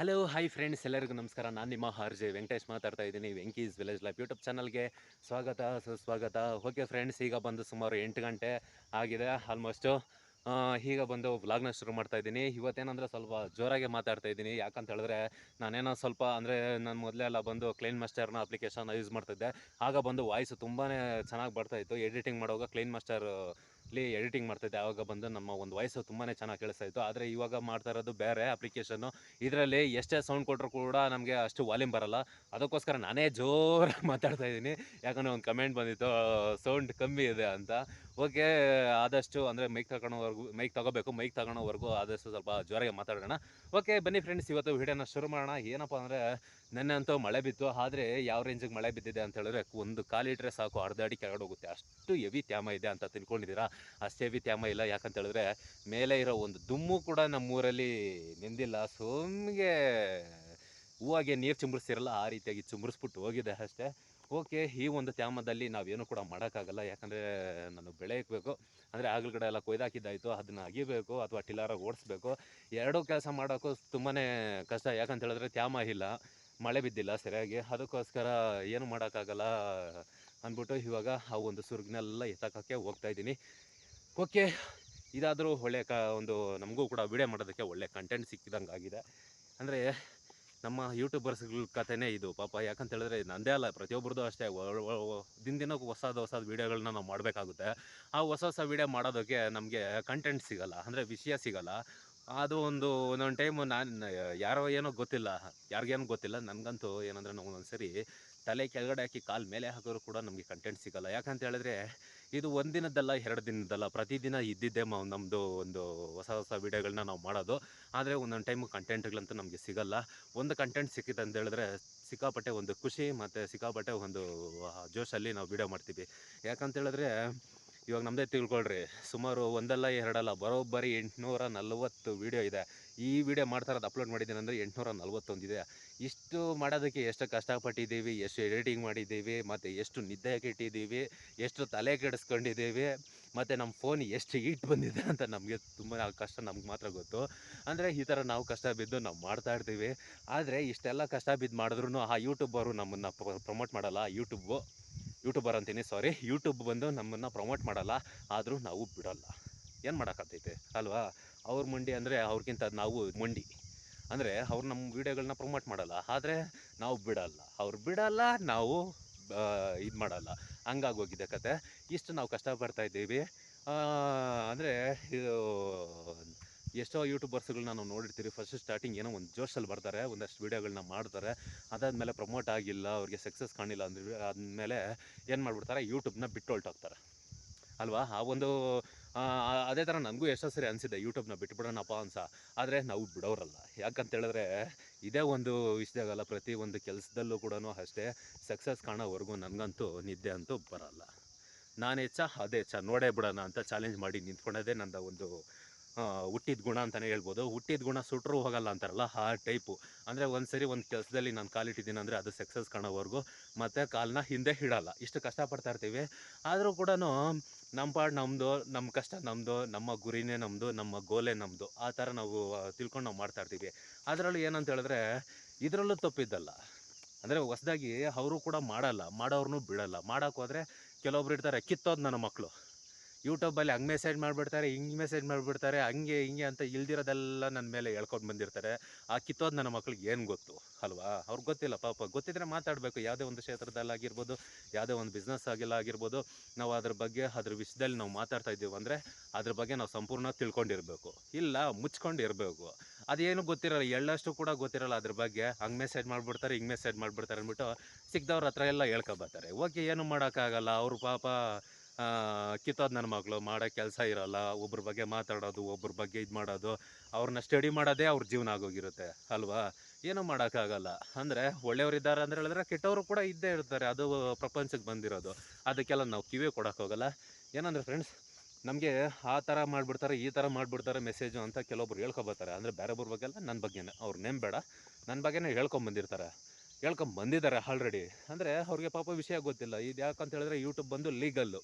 Hello hi friends ಎಲ್ಲರಿಗೂ ನಮಸ್ಕಾರ. ನಾನು ನಿಮ್ಮ ಆರ್ ಜೆ ವೆಂಕಟೇಶ್ ಮಾತಾಡ್ತಾ ಇದ್ದೀನಿ. ವೆಂಕೀಸ್ ವಿಲೇಜ್ ಲೈಫ್ ಯೂಟ್ಯೂಬ್ ಚಾನಲ್ಗೆ ಸ್ವಾಗತ, ಸುಸ್ವಾಗತ. ಓಕೆ ಫ್ರೆಂಡ್ಸ್ ಈಗ ಬಂದು ಸುಮಾರು ಎಂಟು ಗಂಟೆ ಆಗಿದೆ. ಆಲ್ಮೋಸ್ಟು ಈಗ ಬಂದು ವ್ಲಾಗ್ನ ಶುರು ಮಾಡ್ತಾ ಇದ್ದೀನಿ. ಇವತ್ತೇನಂದರೆ ಸ್ವಲ್ಪ ಜೋರಾಗಿ ಮಾತಾಡ್ತಾ ಇದ್ದೀನಿ. ಯಾಕಂತ ಹೇಳಿದ್ರೆ ನಾನೇನೋ ಸ್ವಲ್ಪ ಅಂದರೆ ನಾನು ಮೊದಲೇ ಎಲ್ಲ ಬಂದು ಕ್ಲೀನ್ ಮಾಸ್ಟರ್ನ ಅಪ್ಲಿಕೇಶನ್ ಯೂಸ್ ಮಾಡ್ತಿದ್ದೆ. ಆಗ ಬಂದು ವಾಯ್ಸ್ ತುಂಬಾ ಚೆನ್ನಾಗಿ ಬರ್ತಾಯಿತ್ತು ಎಡಿಟಿಂಗ್ ಮಾಡುವಾಗ ಕ್ಲೀನ್ ಮಾಸ್ಟರ್ ಅಲ್ಲಿ ಎಡಿಟಿಂಗ್ ಮಾಡ್ತಾಯಿದ್ದೆ ಆವಾಗ ಬಂದು ನಮ್ಮ ಒಂದು ವಾಯ್ಸು ತುಂಬಾ ಚೆನ್ನಾಗಿ ಕೇಳಿಸ್ತಾ ಇತ್ತು. ಆದರೆ ಇವಾಗ ಮಾಡ್ತಾ ಇರೋದು ಬೇರೆ ಅಪ್ಲಿಕೇಶನ್ನು. ಇದರಲ್ಲಿ ಎಷ್ಟೇ ಸೌಂಡ್ ಕೊಟ್ಟರು ಕೂಡ ನಮಗೆ ಅಷ್ಟು ವಾಲ್ಯೂಮ್ ಬರಲ್ಲ. ಅದಕ್ಕೋಸ್ಕರ ನಾನೇ ಜೋರಾಗಿ ಮಾತಾಡ್ತಾ ಇದ್ದೀನಿ. ಯಾಕಂದರೆ ಒಂದು ಕಮೆಂಟ್ ಬಂದಿತ್ತು, ಸೌಂಡ್ ಕಮ್ಮಿ ಇದೆ ಅಂತ. ಓಕೆ, ಆದಷ್ಟು ಅಂದರೆ ಮೈಕ್ ತಗೊಳೋವರೆಗೂ, ಮೈಕ್ ತಗೋಬೇಕು, ಮೈಕ್ ತಗೊಳೋವರೆಗೂ ಆದಷ್ಟು ಸ್ವಲ್ಪ ಜೋರಾಗಿ ಮಾತಾಡೋಣ. ಓಕೆ, ಬನ್ನಿ ಫ್ರೆಂಡ್ಸ್ ಇವತ್ತು ವಿಡಿಯೋನ ಶುರು ಮಾಡೋಣ. ಏನಪ್ಪ ಅಂದರೆ ನೆನ್ನೆ ಅಂತೂ ಮಳೆ ಬಿತ್ತು. ಆದರೆ ಯಾವ ರೇಂಜಿಗೆ ಮಳೆ ಬಿದ್ದಿದೆ ಅಂತ ಹೇಳಿದ್ರೆ ಒಂದು ಕಾಲಿಟ್ರೆ ಸಾಕು, ಅರ್ಧ ಅಡಿ ಕೆಳಗಡೆ ಹೋಗುತ್ತೆ. ಅಷ್ಟು ಹೆವಿ ತ್ಯಾಮ ಇದೆ ಅಂತ ತಿಳ್ಕೊಂಡಿದ್ದೀರಾ? ಅಷ್ಟು ಹೆವಿ ತ್ಯಾಮ ಇಲ್ಲ. ಯಾಕಂತ ಹೇಳಿದ್ರೆ ಮೇಲೆ ಇರೋ ಒಂದು ದುಮ್ಮು ಕೂಡ ನಮ್ಮೂರಲ್ಲಿ ನಿಂದಿಲ್ಲ. ಸುಮ್ಗೆ ಹೂವಾಗೆ ನೀರು ಚುಂಬರ್ಸಿರಲ್ಲ ಆ ರೀತಿಯಾಗಿ ಚುಂಬರ್ಸ್ಬಿಟ್ಟು ಹೋಗಿದೆ ಅಷ್ಟೇ. ಓಕೆ, ಈ ಒಂದು ತ್ಯಾಮದಲ್ಲಿ ನಾವೇನು ಕೂಡ ಮಾಡೋಕ್ಕಾಗಲ್ಲ. ಯಾಕಂದರೆ ನಾನು ಬೆಳೆ ಇಕ್ಬೇಕು ಅಂದರೆ ಆಗಲಗಡೆ ಎಲ್ಲ ಕೊಯ್ದಾಕಿದ್ದಾಯಿತು. ಅದನ್ನು ಅಗಿಬೇಕು ಅಥವಾ ಟಿಲ್ಲರಾಗಿ ಓಡಿಸ್ಬೇಕು. ಎರಡೂ ಕೆಲಸ ಮಾಡೋಕ್ಕೂ ತುಂಬಾ ಕಷ್ಟ. ಯಾಕಂತ ಹೇಳಿದ್ರೆ ತ್ಯಾಮ ಇಲ್ಲ. ಮಳೆ ಬಿದ್ದಿಲ್ಲ ಸರಿಯಾಗಿ. ಅದಕ್ಕೋಸ್ಕರ ಏನು ಮಾಡೋಕ್ಕಾಗಲ್ಲ ಅಂದ್ಬಿಟ್ಟು ಇವಾಗ ಆ ಒಂದು ಸುರ್ಗ್ನೆಲ್ಲ ಹೋಗ್ತಾ ಇದ್ದೀನಿ. ಓಕೆ, ಇದಾದರೂ ಒಳ್ಳೆ ಕ, ಒಂದು ನಮಗೂ ಕೂಡ ವಿಡಿಯೋ ಮಾಡೋದಕ್ಕೆ ಒಳ್ಳೆ ಕಂಟೆಂಟ್ ಸಿಕ್ಕಿದಂಗೆ ಆಗಿದೆ. ಅಂದರೆ ನಮ್ಮ ಯೂಟ್ಯೂಬರ್ಸ್ಗಳ ಕಥೆನೇ ಇದು. ಪಾಪ ಯಾಕಂತ ಹೇಳಿದ್ರೆ ನಂದೇ ಅಲ್ಲ ಪ್ರತಿಯೊಬ್ಬರದ್ದು ಅಷ್ಟೇ. ದಿನ ದಿನಕ್ಕೂ ಹೊಸದು ಹೊಸದು ವೀಡಿಯೋಗಳನ್ನ ನಾವು ಮಾಡಬೇಕಾಗುತ್ತೆ. ಆ ಹೊಸ ಹೊಸ ವೀಡಿಯೋ ಮಾಡೋದಕ್ಕೆ ನಮಗೆ ಕಂಟೆಂಟ್ ಸಿಗಲ್ಲ. ಅಂದರೆ ವಿಷಯ ಸಿಗಲ್ಲ. ಅದು ಒಂದು ಒಂದೊಂದು ಟೈಮು ನಾನು ಯಾರೋ ಏನೋ ಗೊತ್ತಿಲ್ಲ, ಯಾರಿಗೇನೋ ಗೊತ್ತಿಲ್ಲ, ನನಗಂತೂ ಏನಂದರೆ ನಾವು ಒಂದ್ಸರಿ ತಲೆ ಕೆಳಗಡೆ ಹಾಕಿ ಕಾಲು ಮೇಲೆ ಹಾಕೋರು ಕೂಡ ನಮಗೆ ಕಂಟೆಂಟ್ ಸಿಗಲ್ಲ. ಯಾಕಂತ ಹೇಳಿದ್ರೆ ಇದು ಒಂದಿನದ್ದಲ್ಲ, ಎರಡು ದಿನದ್ದಲ್ಲ, ಪ್ರತಿದಿನ ಇದ್ದಿದ್ದೇ ಮ ನಮ್ಮದು ಒಂದು ಹೊಸ ಹೊಸ ವೀಡಿಯೋಗಳನ್ನ ನಾವು ಮಾಡೋದು. ಆದರೆ ಒಂದೊಂದು ಟೈಮು ಕಂಟೆಂಟ್ಗಳಂತೂ ನಮಗೆ ಸಿಗಲ್ಲ. ಒಂದು ಕಂಟೆಂಟ್ ಸಿಕ್ಕಿತ್ತು ಅಂತ ಹೇಳಿದ್ರೆ ಸಿಕ್ಕಾಪಟ್ಟೆ ಒಂದು ಖುಷಿ ಮತ್ತು ಸಿಕ್ಕಾಪಟ್ಟೆ ಒಂದು ಜೋಶಲ್ಲಿ ನಾವು ವೀಡಿಯೋ ಮಾಡ್ತೀವಿ. ಯಾಕಂತ ಹೇಳಿದ್ರೆ ಇವಾಗ ನಮ್ಮದೇ ತಿಳ್ಕೊಳ್ರಿ, ಸುಮಾರು ಒಂದಲ್ಲ ಎರಡಲ್ಲ, ಬರೋಬ್ಬರಿ ಎಂಟುನೂರ ನಲ್ವತ್ತು ವೀಡಿಯೋ ಇದೆ. ಈ ವಿಡಿಯೋ ಮಾಡ್ತಾ ಇರೋದು ಅಪ್ಲೋಡ್ ಮಾಡಿದ್ದೀನಿ ಅಂದರೆ ಎಂಟುನೂರ ನಲ್ವತ್ತೊಂದಿದೆ ಇಷ್ಟು ಮಾಡೋದಕ್ಕೆ ಎಷ್ಟು ಕಷ್ಟಪಟ್ಟಿದ್ದೀವಿ, ಎಷ್ಟು ಎಡಿಟಿಂಗ್ ಮಾಡಿದ್ದೀವಿ, ಮತ್ತು ಎಷ್ಟು ನಿದ್ದೆ ಕೆಟ್ಟಿದ್ದೀವಿ, ಎಷ್ಟು ತಲೆ ಕೆಡಿಸ್ಕೊಂಡಿದ್ದೀವಿ, ಮತ್ತು ನಮ್ಮ ಫೋನ್ ಎಷ್ಟು ಈಟ್ ಬಂದಿದೆ ಅಂತ ನಮಗೆ ತುಂಬ ಕಷ್ಟ ನಮ್ಗೆ ಮಾತ್ರ ಗೊತ್ತು. ಅಂದರೆ ಈ ಥರ ನಾವು ಕಷ್ಟ ಬಿದ್ದು ನಾವು ಮಾಡ್ತಾ ಇರ್ತೀವಿ. ಆದರೆ ಇಷ್ಟೆಲ್ಲ ಕಷ್ಟ ಬಿದ್ದು ಮಾಡಿದ್ರು ಆ ಯೂಟ್ಯೂಬರು ನಮ್ಮನ್ನು ಪ್ರಮೋಟ್ ಮಾಡಲ್ಲ ಯೂಟ್ಯೂಬು ಯೂಟ್ಯೂಬರ್ ಅಂತೀನಿ, ಸಾರಿ. ಯೂಟ್ಯೂಬ್ ಬಂದು ನಮ್ಮನ್ನು ಪ್ರಮೋಟ್ ಮಾಡಲ್ಲ, ಆದರೂ ನಾವು ಬಿಡೋಲ್ಲ. ಏನು ಮಾಡೋಕ್ಕಾಗ್ತೈತೆ? ಅಲ್ವಾ? ಅವ್ರ ಮಂಡಿ ಅಂದರೆ ಅವ್ರಿಗಿಂತ ನಾವು ಮಂಡಿ. ಅಂದರೆ ಅವ್ರು ನಮ್ಮ ವೀಡಿಯೋಗಳನ್ನ ಪ್ರಮೋಟ್ ಮಾಡಲ್ಲ, ಆದರೆ ನಾವು ಬಿಡಲ್ಲ. ಅವ್ರು ಬಿಡಲ್ಲ, ನಾವು ಇದು ಮಾಡಲ್ಲ. ಹಂಗಾಗೋಗಿದೆ ಕತೆ. ಇಷ್ಟು ನಾವು ಕಷ್ಟಪಡ್ತಾ ಇದ್ದೀವಿ. ಅಂದರೆ ಇದು ಎಷ್ಟೋ ಯೂಟ್ಯೂಬರ್ಸ್ಗಳನ್ನ ನಾವು ನೋಡಿರ್ತೀವಿ, ಫಸ್ಟ್ ಸ್ಟಾರ್ಟಿಂಗ್ ಏನೋ ಒಂದು ಜೋಶಲ್ಲಿ ಬರ್ತಾರೆ, ಒಂದಷ್ಟು ವೀಡಿಯೋಗಳನ್ನ ಮಾಡ್ತಾರೆ, ಅದಾದಮೇಲೆ ಪ್ರಮೋಟ್ ಆಗಿಲ್ಲ, ಅವ್ರಿಗೆ ಸಕ್ಸಸ್ ಕಾಣಿಲ್ಲ ಅಂದ್ರೆ ಆದಮೇಲೆ ಏನು ಮಾಡಿಬಿಡ್ತಾರೆ, ಯೂಟ್ಯೂಬ್ನ ಬಿಟ್ಟು ಹೊಲ್ಟೋಗ್ತಾರೆ ಅಲ್ವಾ? ಆ ಒಂದು ಅದೇ ಥರ ನನಗೂ ಎಷ್ಟೋ ಸರಿ ಅನಿಸಿದೆ, ಯೂಟ್ಯೂಬ್ನ ಬಿಟ್ಬಿಡೋಣಪ್ಪ ಅನ್ಸ. ಆದರೆ ನಾವು ಬಿಡೋರಲ್ಲ. ಯಾಕಂತ ಹೇಳಿದ್ರೆ ಇದೇ ಒಂದು ವಿಷಯದಾಗಲ್ಲ, ಪ್ರತಿ ಒಂದು ಕೆಲಸದಲ್ಲೂ ಕೂಡ ಅಷ್ಟೇ ಸಕ್ಸಸ್ ಕಾಣೋವರೆಗೂ ನನಗಂತೂ ನಿದ್ದೆ ಅಂತೂ ಬರಲ್ಲ. ನಾನು ಹೆಚ್ಚ ಅದೇ ಹೆಚ್ಚ ನೋಡೇ ಬಿಡೋಣ ಅಂತ ಚಾಲೆಂಜ್ ಮಾಡಿ ನಿಂತ್ಕೊಂಡೋದೇ ನನ್ನ ಒಂದು ಹುಟ್ಟಿದ ಗುಣ ಅಂತಲೇ ಹೇಳ್ಬೋದು. ಹುಟ್ಟಿದ ಗುಣ ಸುಟ್ಟರು ಹೋಗಲ್ಲ ಅಂತಾರಲ್ಲ, ಆ ಟೈಪು. ಅಂದರೆ ಒಂದು ಸರಿ ಒಂದು ಕೆಲಸದಲ್ಲಿ ನಾನು ಕಾಲಿಟ್ಟಿದ್ದೀನಿ ಅಂದರೆ ಅದು ಸಕ್ಸಸ್ ಕಾಣೋವರೆಗೂ, ಮತ್ತು ಕಾಲನ್ನ ಹಿಂದೆ ಇಡಲ್ಲ. ಇಷ್ಟು ಕಷ್ಟಪಡ್ತಾ ಇರ್ತೀವಿ. ಆದರೂ ಕೂಡ ನಮ್ಮ ಪಾಡು ನಮ್ಮದು ನಮ್ಮ ಕಷ್ಟ ನಮ್ಮದು ನಮ್ಮ ಗುರಿನೇ ನಮ್ಮದು ನಮ್ಮ ಗೋಲೇ ನಮ್ಮದು ಆ ಥರ ನಾವು ತಿಳ್ಕೊಂಡು ನಾವು ಮಾಡ್ತಾ ಇರ್ತೀವಿ. ಅದರಲ್ಲೂ ಏನಂತ ಹೇಳಿದ್ರೆ, ಇದರಲ್ಲೂ ತಪ್ಪಿದ್ದಲ್ಲ. ಅಂದರೆ ಹೊಸ್ದಾಗಿ ಅವರು ಕೂಡ ಮಾಡಲ್ಲ, ಮಾಡೋರ್ನು ಬಿಡಲ್ಲ. ಮಾಡೋಕ್ಕೋದ್ರೆ ಕೆಲವೊಬ್ರು ಇರ್ತಾರೆ, ಕಿತ್ತೋದು ನನ್ನ ಮಕ್ಕಳು ಯೂಟ್ಯೂಬಲ್ಲಿ ಹಂಗೆ ಮೆಸೇಜ್ ಮಾಡಿಬಿಡ್ತಾರೆ, ಹಿಂಗೆ ಮೆಸೇಜ್ ಮಾಡಿಬಿಡ್ತಾರೆ, ಹಂಗೆ ಹಿಂಗೆ ಅಂತ ಇಲ್ದಿರೋದೆಲ್ಲ ನನ್ನ ಮೇಲೆ ಹೇಳ್ಕೊಂಡು ಬಂದಿರ್ತಾರೆ. ಆ ಕಿತ್ತೋದು ನನ್ನ ಮಕ್ಳಿಗೆ ಏನು ಗೊತ್ತು? ಅಲ್ವಾ? ಅವ್ರಿಗೆ ಗೊತ್ತಿಲ್ಲ ಪಾಪ. ಗೊತ್ತಿದ್ರೆ ಮಾತಾಡಬೇಕು. ಯಾವುದೇ ಒಂದು ಕ್ಷೇತ್ರದಲ್ಲಾಗಿರ್ಬೋದು, ಯಾವುದೇ ಒಂದು ಬಿಸ್ನೆಸ್ ಆಗಿಲ್ಲ ಆಗಿರ್ಬೋದು, ನಾವು ಅದ್ರ ಬಗ್ಗೆ, ಅದ್ರ ವಿಷಯದಲ್ಲಿ ನಾವು ಮಾತಾಡ್ತಾ ಇದ್ದೀವಿ ಅಂದರೆ ಅದ್ರ ಬಗ್ಗೆ ನಾವು ಸಂಪೂರ್ಣ ತಿಳ್ಕೊಂಡಿರಬೇಕು. ಇಲ್ಲ ಮುಚ್ಕೊಂಡು ಇರಬೇಕು ಅದೇನು ಗೊತ್ತಿರಲ್ಲ. ಎಳ್ಳಷ್ಟು ಕೂಡ ಗೊತ್ತಿರಲ್ಲ ಅದ್ರ ಬಗ್ಗೆ. ಹಂಗೆ ಮೆಸೇಜ್ ಮಾಡಿಬಿಡ್ತಾರೆ, ಹಿಂಗೆ ಮೆಸೇಜ್ ಮಾಡಿಬಿಡ್ತಾರೆ ಅಂದ್ಬಿಟ್ಟು ಸಿಕ್ದವ್ರ ಹತ್ರ ಎಲ್ಲ ಹೇಳ್ಕೊಬರ್ತಾರೆ ಓಕೆ, ಏನು ಮಾಡೋಕ್ಕಾಗಲ್ಲ. ಅವರು ಪಾಪ ಕಿತ್ತೋದು ನನ್ನ ಮಗಳು ಮಾಡೋ ಕೆಲಸ ಇರೋಲ್ಲ, ಒಬ್ರ ಬಗ್ಗೆ ಮಾತಾಡೋದು, ಒಬ್ರ ಬಗ್ಗೆ ಇದು ಮಾಡೋದು ಅವ್ರನ್ನ ಸ್ಟಡಿ ಮಾಡೋದೇ ಅವ್ರ ಜೀವನ ಆಗೋಗಿರುತ್ತೆ, ಅಲ್ವಾ? ಏನೂ ಮಾಡೋಕ್ಕಾಗಲ್ಲ. ಅಂದರೆ ಒಳ್ಳೆಯವರಿದ್ದಾರೆ ಅಂದರೆ ಹೇಳಿದ್ರೆ ಕೆಟ್ಟವರು ಕೂಡ ಇದ್ದೇ ಇರ್ತಾರೆ, ಅದು ಪ್ರಪಂಚಕ್ಕೆ ಬಂದಿರೋದು. ಅದಕ್ಕೆಲ್ಲ ನಾವು ಕಿವಿ ಕೊಡೋಕೆ ಏನಂದರೆ ಫ್ರೆಂಡ್ಸ್ ನಮಗೆ ಆ ಥರ ಮಾಡಿಬಿಡ್ತಾರೆ, ಈ ಥರ ಮಾಡಿಬಿಡ್ತಾರೆ ಮೆಸೇಜು ಅಂತ ಕೆಲವೊಬ್ರು ಹೇಳ್ಕೊಬರ್ತಾರೆ ಅಂದರೆ ಬೇರೆಬ್ರ ಬಗ್ಗೆ ಅಲ್ಲ ನನ್ನ ಬಗ್ಗೆನೇ. ಅವ್ರು ನೇಮ್ ಬೇಡ ನನ್ನ ಬಗ್ಗೆನೇ ಹೇಳ್ಕೊಂಬಂದಿರ್ತಾರೆ ಹೇಳ್ಕೊಂಬಂದಿದ್ದಾರೆ ಆಲ್ರೆಡಿ ಅಂದರೆ ಅವ್ರಿಗೆ ಪಾಪ ವಿಷಯ ಗೊತ್ತಿಲ್ಲ. ಇದು ಯಾಕಂತ ಹೇಳಿದ್ರೆ ಯೂಟ್ಯೂಬ್ ಬಂದು ಲೀಗಲ್ಲು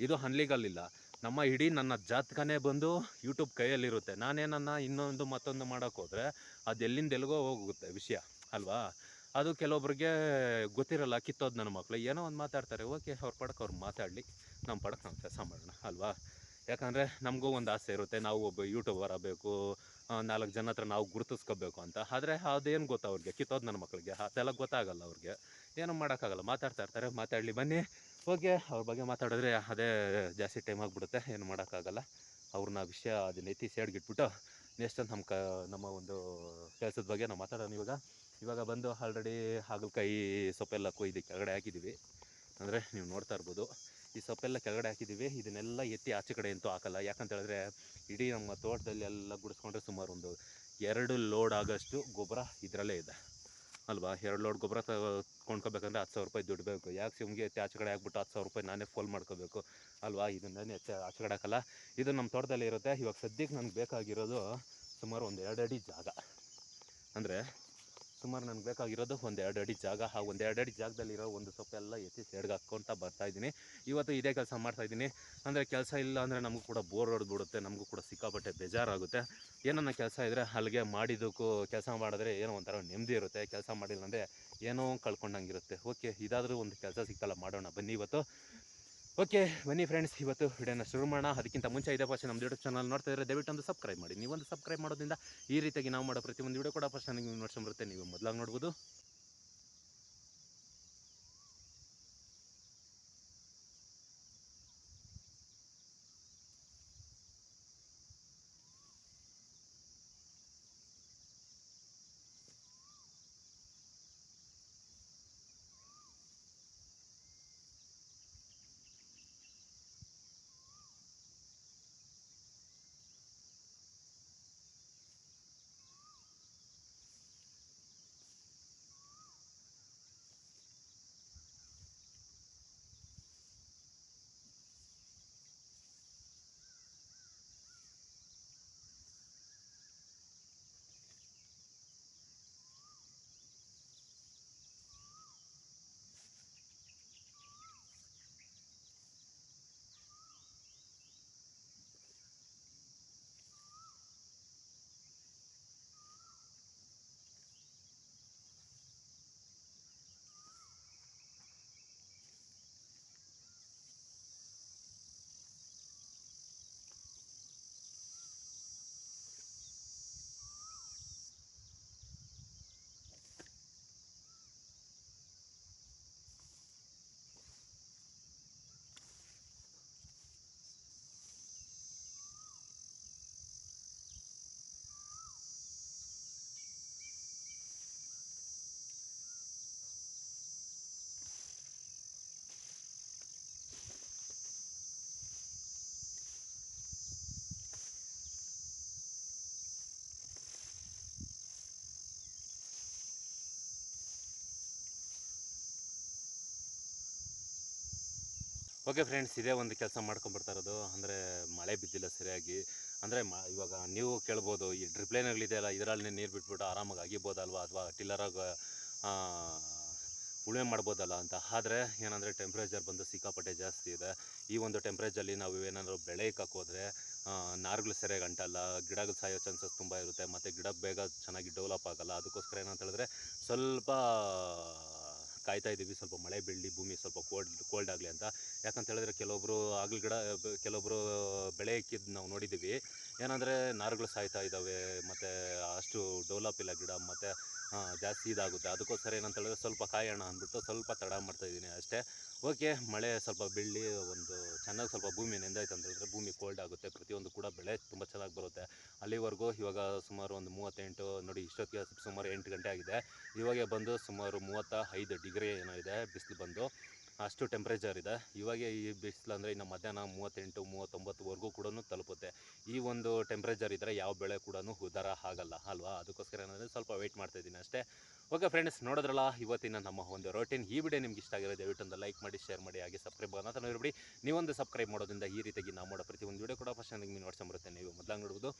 ಇದು ಅನ್ಲೀಗಲ್ ಇಲ್ಲ ನಮ್ಮ ಇಡೀ ನನ್ನ ಜಾತಕನೇ ಬಂದು ಯೂಟ್ಯೂಬ್ ಕೈಯಲ್ಲಿರುತ್ತೆ. ನಾನೇನನ್ನ ಇನ್ನೊಂದು ಮತ್ತೊಂದು ಮಾಡೋಕ್ಕೋದ್ರೆ ಅದು ಎಲ್ಲಿಂದ ಹೋಗುತ್ತೆ ವಿಷಯ, ಅಲ್ವಾ? ಅದು ಕೆಲವೊಬ್ರಿಗೆ ಗೊತ್ತಿರಲ್ಲ, ಕಿತ್ತೋದು ನನ್ನ ಮಕ್ಕಳು ಏನೋ ಒಂದು ಮಾತಾಡ್ತಾರೆ, ಓಕೆ, ಅವ್ರ ಪಡಕ್ಕೆ ಅವ್ರು ಮಾತಾಡಲಿ. ನಮ್ಮ ಪಡಕ್ಕೆ ನಾವು ಕೆಲಸ ಮಾಡೋಣ, ಅಲ್ವಾ? ಯಾಕಂದರೆ ನಮಗೂ ಒಂದು ಆಸೆ ಇರುತ್ತೆ, ನಾವು ಒಬ್ಬ ಯೂಟ್ಯೂಬರ್ ಆಗಬೇಕು ನಾಲ್ಕು ಜನ ಹತ್ರ ನಾವು ಗುರುತಿಸ್ಕೋಬೇಕು ಅಂತ. ಆದರೆ ಅದೇನು ಗೊತ್ತಾ ಅವ್ರಿಗೆ? ಕಿತ್ತೋದು ನನ್ನ ಮಕ್ಕಳಿಗೆ ಅದೆಲ್ಲ ಗೊತ್ತಾಗಲ್ಲ ಅವ್ರಿಗೆ. ಏನೂ ಮಾಡೋಕ್ಕಾಗಲ್ಲ. ಮಾತಾಡ್ತಾ ಇರ್ತಾರೆ, ಮಾತಾಡಲಿ, ಬನ್ನಿ. ಓಕೆ ಅವ್ರ ಬಗ್ಗೆ ಮಾತಾಡಿದ್ರೆ ಅದೇ ಜಾಸ್ತಿ ಟೈಮ್ ಆಗಿಬಿಡುತ್ತೆ, ಏನು ಮಾಡೋಕ್ಕಾಗಲ್ಲ. ಅವ್ರನ್ನ ವಿಷಯ ಅದನ್ನ ಎತ್ತಿ ಸೈಡ್ಗಿಟ್ಬಿಟ್ಟು ನೆಕ್ಸ್ಟ್ ನಮ್ಮ ಕ, ನಮ್ಮ ಒಂದು ಕೆಲಸದ ಬಗ್ಗೆ ನಾವು ಮಾತಾಡೋಣ ಇವಾಗ. ಇವಾಗ ಬಂದು ಆಲ್ರೆಡಿ ಹಾಗಲಕಾಯಿ ಸೊಪ್ಪೆಲ್ಲ ಕೊಯ್ದು ಕೆಳಗಡೆ ಹಾಕಿದ್ದೀವಿ ಅಂದರೆ ನೀವು ನೋಡ್ತಾ ಇರ್ಬೋದು, ಈ ಸೊಪ್ಪೆಲ್ಲ ಕೆಳಗಡೆ ಹಾಕಿದ್ದೀವಿ ಇದನ್ನೆಲ್ಲ ಎತ್ತಿ ಆಚೆ ಕಡೆ ಅಂತೂ ಹಾಕಲ್ಲ. ಯಾಕಂತ ಹೇಳಿದ್ರೆ ಇಡೀ ನಮ್ಮ ತೋಟದಲ್ಲಿ ಎಲ್ಲ ಗುಡಿಸ್ಕೊಂಡ್ರೆ ಸುಮಾರು ಒಂದು ಎರಡು ಲೋಡ್ ಆಗೋಷ್ಟು ಗೊಬ್ಬರ ಇದರಲ್ಲೇ ಇದೆ. ಅಲ್ವಾ? ಎರಡು ಲೋಡ್ ಗೊಬ್ಬರ ಕೊಂಡ್ಕೋಬೇಕಂದ್ರೆ ಹತ್ತು ಸಾವಿರ ರೂಪಾಯಿ ದುಡ್ಡು ಬೇಕು. ಯಾಕೆ ಸಿಮ್ಗೆ ಆಚೆ ಕಡೆ ಹಾಕ್ಬಿಟ್ಟು ಹತ್ತು ಸಾವಿರ ರೂಪಾಯಿ ನಾನೇ ಫೋಲ್ ಮಾಡ್ಕೋಬೇಕು? ಅಲ್ವಾ? ಇದನ್ನೇ ಆಚೆ ಕಡೆ ಹಾಕಲ್ಲ ಇದು ನಮ್ಮ ತೋಟದಲ್ಲಿ ಇರುತ್ತೆ. ಇವಾಗ ಸದ್ಯಕ್ಕೆ ನನಗೆ ಬೇಕಾಗಿರೋದು ಸುಮಾರು ಒಂದು ಎರಡು ಅಡಿ ಜಾಗ. ಅಂದರೆ ಸುಮಾರು ನನಗೆ ಬೇಕಾಗಿರೋದು ಒಂದು ಎರಡು ಅಡಿ ಜಾಗ. ಆ ಒಂದು ಎರಡು ಅಡಿ ಜಾಗದಲ್ಲಿರೋ ಒಂದು ಸೊಪ್ಪೆಲ್ಲ ಎತ್ತಿ ಸೈಡ್ಗೆ ಹಾಕ್ಕೊತ ಬರ್ತಾಯಿದ್ದೀನಿ ಇವತ್ತು ಇದೇ ಕೆಲಸ ಮಾಡ್ತಾಯಿದ್ದೀನಿ ಅಂದರೆ ಕೆಲಸ ಇಲ್ಲ ಅಂದರೆ ನಮಗೂ ಕೂಡ ಬೋರ್ ಹೊಡೆದ್ಬಿಡುತ್ತೆ. ನಮಗೂ ಕೂಡ ಸಿಕ್ಕಾಪಟ್ಟೆ ಬೇಜಾರಾಗುತ್ತೆ. ಏನನ್ನ ಕೆಲಸ ಇದ್ದರೆ ಅಲ್ಲಿಗೆ ಮಾಡಿದ್ದಕ್ಕೂ ಕೆಲಸ ಮಾಡಿದ್ರೆ ಏನೋ ಒಂಥರ ನೆಮ್ಮದಿ ಇರುತ್ತೆ. ಕೆಲಸ ಮಾಡಿಲ್ಲ ಅಂದರೆ ಏನೋ ಕಳ್ಕೊಂಡಂಗಿರುತ್ತೆ. ಓಕೆ ಇದಾದರೂ ಒಂದು ಕೆಲಸ ಸಿಕ್ಕಲ್ಲ ಮಾಡೋಣ. ಬನ್ನಿ ಇವತ್ತು. ಓಕೆ, ಬನ್ನಿ ಫ್ರೆಂಡ್ಸ್ ಇವತ್ತು ವಿಡಿಯೋನ ಶುರು ಮಾಡೋಣ. ಅದಕ್ಕಿಂತ ಮುಂಚೆ ಇದೇ ಫಸ್ಟ್ ನಮ್ಮ ಯೂಟ್ಯೂಬ್ ಚಾನಲ್ ನೋಡ್ತಾ ಇದ್ದರೆ ದಯವಿಟ್ಟು ಒಂದು ಸಬ್ಸ್ಕ್ರೈಬ್ ಮಾಡಿ. ನೀವೊಂದು ಸಬ್ಸ್ಕ್ರೈಬ್ ಮಾಡೋದ್ರಿಂದ ಈ ರೀತಿಯಾಗಿ ನಾವು ಮಾಡೋ ಪ್ರತಿಯೊಂದು ವಿಡಿಯೋ ಕೂಡ ಫಸ್ಟ್ ನನಗೆ ನೋಡ್ಕೊಂಬರುತ್ತೆ ನೀವು ಮೊದಲಾಗಿ ನೋಡ್ಬೋದು. ಓಕೆ ಫ್ರೆಂಡ್ಸ್, ಇದೇ ಒಂದು ಕೆಲಸ ಮಾಡ್ಕೊಂಬರ್ತಾ ಇರೋದು. ಅಂದರೆ ಮಳೆ ಬಿದ್ದಿಲ್ಲ ಸರಿಯಾಗಿ. ಅಂದರೆ ಮ, ಇವಾಗ ನೀವು ಕೇಳ್ಬೋದು, ಈ ಡ್ರಿಪ್ಲೈನರ್ಗಳಿದೆಯಲ್ಲ ಇದರಲ್ಲಿ ನೀರು ಬಿಟ್ಬಿಟ್ಟು ಆರಾಮಾಗಿ ಆಗಿಬೋದಲ್ವಾ? ಅಥವಾ ಟಿಲ್ಲರಾಗ ಉಳುಮೆ ಮಾಡ್ಬೋದಲ್ಲ ಅಂತ. ಆದರೆ ಏನಂದರೆ ಟೆಂಪ್ರೇಚರ್ ಬಂದು ಸಿಕ್ಕಾಪಟ್ಟೆ ಜಾಸ್ತಿ ಇದೆ. ಈ ಒಂದು ಟೆಂಪ್ರೇಚರಲ್ಲಿ ನಾವು ಏನಾದರೂ ಬೆಳೆ ಹಾಕೋದ್ರೆ ನಾರುಗಳು ಸರಿಯಾಗಿ ಅಂಟಲ್ಲ, ಗಿಡಗಳು ಸಾಯೋ ಚಾನ್ಸಸ್ ತುಂಬ ಇರುತ್ತೆ, ಮತ್ತು ಗಿಡ ಬೇಗ ಚೆನ್ನಾಗಿ ಡೆವಲಪ್ ಆಗೋಲ್ಲ. ಅದಕ್ಕೋಸ್ಕರ ಏನಂತ ಹೇಳಿದ್ರೆ ಸ್ವಲ್ಪ ಕಾಯ್ತಾ ಇದ್ದೀವಿ. ಸ್ವಲ್ಪ ಮಳೆ ಬೀಳಲಿ, ಭೂಮಿ ಸ್ವಲ್ಪ ಕೋಲ್ಡ್ ಕೋಲ್ಡ್ ಆಗಲಿ ಅಂತ. ಯಾಕಂತ ಹೇಳಿದ್ರೆ ಕೆಲವೊಬ್ಬರು ಆಗಲಿ ಗಿಡ ಕೆಲವೊಬ್ಬರು ಬೆಳೆ ಇಕ್ಕಿದ್ದು ನಾವು ನೋಡಿದ್ದೀವಿ. ಏನಂದರೆ ನಾರುಗಳು ಸಾಯ್ತಾ ಇದ್ದಾವೆ, ಮತ್ತು ಅಷ್ಟು ಡೆವಲಪ್ ಇಲ್ಲ ಗಿಡ, ಮತ್ತು ಜಾಸ್ತಿ ಇದಾಗುತ್ತೆ. ಅದಕ್ಕೋಸ್ಕರ ಏನಂತ ಹೇಳಿದ್ರೆ ಸ್ವಲ್ಪ ಕಾಯೋಣ ಅಂದ್ಬಿಟ್ಟು ಸ್ವಲ್ಪ ತಡ ಮಾಡ್ತಾ ಇದ್ದೀನಿ ಅಷ್ಟೇ. ಓಕೆ, ಮಳೆ ಸ್ವಲ್ಪ ಬೀಳಲಿ ಒಂದು ಚೆನ್ನಾಗಿ ಸ್ವಲ್ಪ ಭೂಮಿ ನೆಂದಾಯ್ತು ಅಂತ ಹೇಳಿದ್ರೆ ಭೂಮಿ ಕೋಲ್ಡ್ ಆಗುತ್ತೆ. ಪ್ರತಿಯೊಂದು ಕೂಡ ಬೆಳೆ ತುಂಬ ಚೆನ್ನಾಗಿ ಬರುತ್ತೆ. ಅಲ್ಲಿವರೆಗೂ ಇವಾಗ ಸುಮಾರು ಒಂದು ಮೂವತ್ತೆಂಟು, ನೋಡಿ ಇಷ್ಟೊತ್ತಿಗೆ ಸುಮಾರು ಎಂಟು ಗಂಟೆ ಆಗಿದೆ. ಇವಾಗೆ ಬಂದು ಸುಮಾರು ಮೂವತ್ತ ಐದು ಡಿಗ್ರಿ ಏನೋ ಇದೆ, ಬಿಸಿಲು ಬಂದು. ಅಷ್ಟು ಟೆಂಪ್ರೇಚರ್ ಇದೆ. ಇವಾಗ ಈ ಬಿಸಿಲು ಅಂದರೆ ಇನ್ನು ಮಧ್ಯಾಹ್ನ ಮೂವತ್ತೆಂಟು, ಮೂವತ್ತೊಂಬತ್ತುವರೆಗೂ ಕೂಡ ತಲುಪುತ್ತೆ. ಈ ಒಂದು ಟೆಂಪ್ರೇಚರ್ ಇದ್ದರೆ ಯಾವ ಬೆಳೆ ಕೂಡ ಉದಾರ ಆಗಲ್ಲ, ಅಲ್ವಾ? ಅದಕ್ಕೋಸ್ಕರ ಏನಂದರೆ ಸ್ವಲ್ಪ ವೆಯ್ಟ್ ಮಾಡ್ತಾ ಇದ್ದೀನಿ ಅಷ್ಟೇ. ಓಕೆ ಫ್ರೆಂಡ್ಸ್ ನೋಡಿದ್ರಲ್ಲ, ಇವತ್ತಿನ ನಮ್ಮ ಒಂದು ರೊಟೀನ್ ಈ ವಿಡಿಯೋ ನಿಮ್ಗೆ ಇಷ್ಟ ಆಗಿರೋ ದಯವಿಟ್ಟು ಒಂದು ಲೈಕ್ ಮಾಡಿ ಶೇರ್ ಮಾಡಿ, ಹಾಗೆ ಸಬ್ಸ್ಕ್ರೈಬ್ ಅಂತ ಇರಬೇಡಿ. ನೀವೊಂದು ಸಬ್ಸ್ಕ್ರೈಬ್ ಮಾಡೋದ್ರಿಂದ ಈ ರೀತಿಯಾಗಿ ನಾವು ಮಾಡೋ ಒಂದು ವಿಡಿಯೋ ಕೂಡ ಫಸ್ಟ್ ನನಗೆ ನೀವು ಬರುತ್ತೆ ನೀವು ಮೊದಲಾಗಿ ನೋಡ್ಬೋದು.